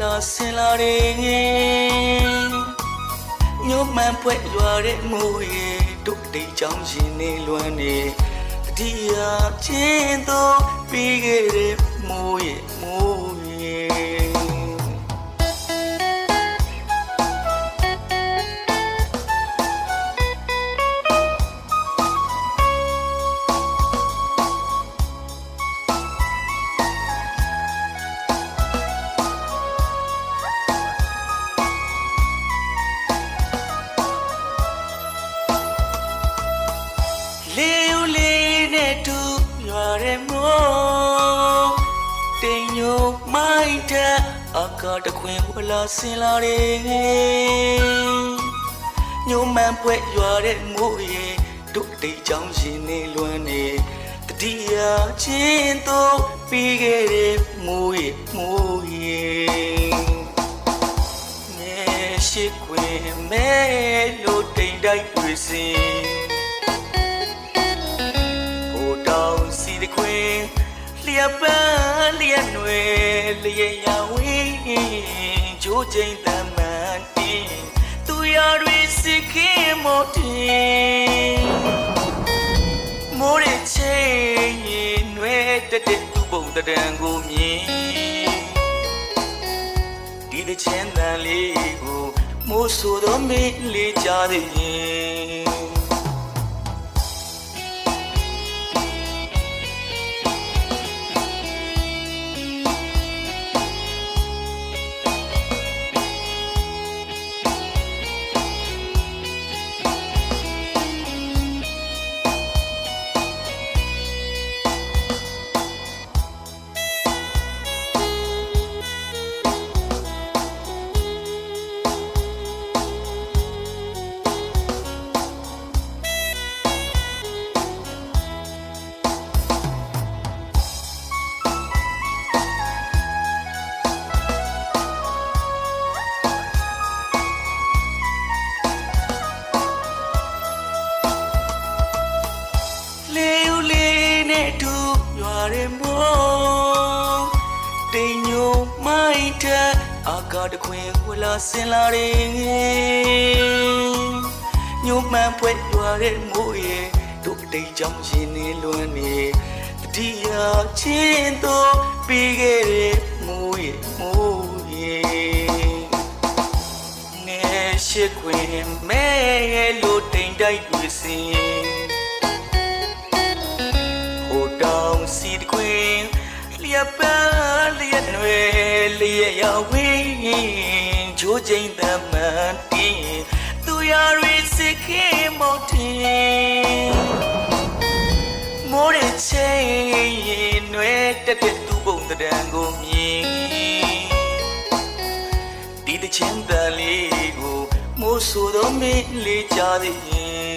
လာဆင်လာတယ်ညို့မှန်ဖွဲရွာတဲ့မိုးရေတို့တိတ်ချောင်းရှင်နေလွမ်းနေတတိယချင်းတော့ပြီးခဲ့တဲ့မိုးရေမိုးရေ မို့တင်ညိုမိုက်တဲ့အကာတခွင်ဝလာဆင်လာတယ်ညိုမှန်ဖွဲရွာတဲ့မိုးရေတို့တိတ်ချောင်းရှင်နေလွမ်းနေတတိယချင်းတော့ပြီးခဲ့တဲ့မိုးရေမိုးရေမဲရှိခွေမဲလို့တိမ်တိုက်တွေစင် ခွေလျက်ပန်းလျက်နွယ်လျက်ရဝင်းဂျိုးချိန်တမန်တင်သူရတွေစိခင်မို့တင်မိုးရချင်းရင်နွယ်တက်တဲ့သူပုံတဒံကိုမြင်ဒီတဲ့ချမ်းသာလေးကိုမိုးဆိုတော့မင်းလေးကြတဲ့ရ ညိုမိုက်တဲ့အာကာတခွင်ဝလာဆင်လာတယ်ညိုမှန်ဖွဲရွာရဲမို့ရဲ့တို့အတိတ်ကြောင့်ရှင်နေလွမ်းနေတတိယချင်းတော့ပြီးခဲ့တဲ့မိုးရဲ့မိုးရဲ့နေရှိခွေမဲလို့တိမ်တိုက်ပြီးစင်ဟိုတောင်စီတခွေလျက်ပန်း လျက်နွယ်လျက်ရဝင်းဂျိုးချိန်သမန်တင်သူရရီစိခင်မော်တင်မိုးရချင်းရင်နွယ်တက်တဲ့သူပုံတံကိုမြင်ဒီတချင်းတန်လေးကိုမိုးဆိုတော့မင်းလေးကြသည်ရင်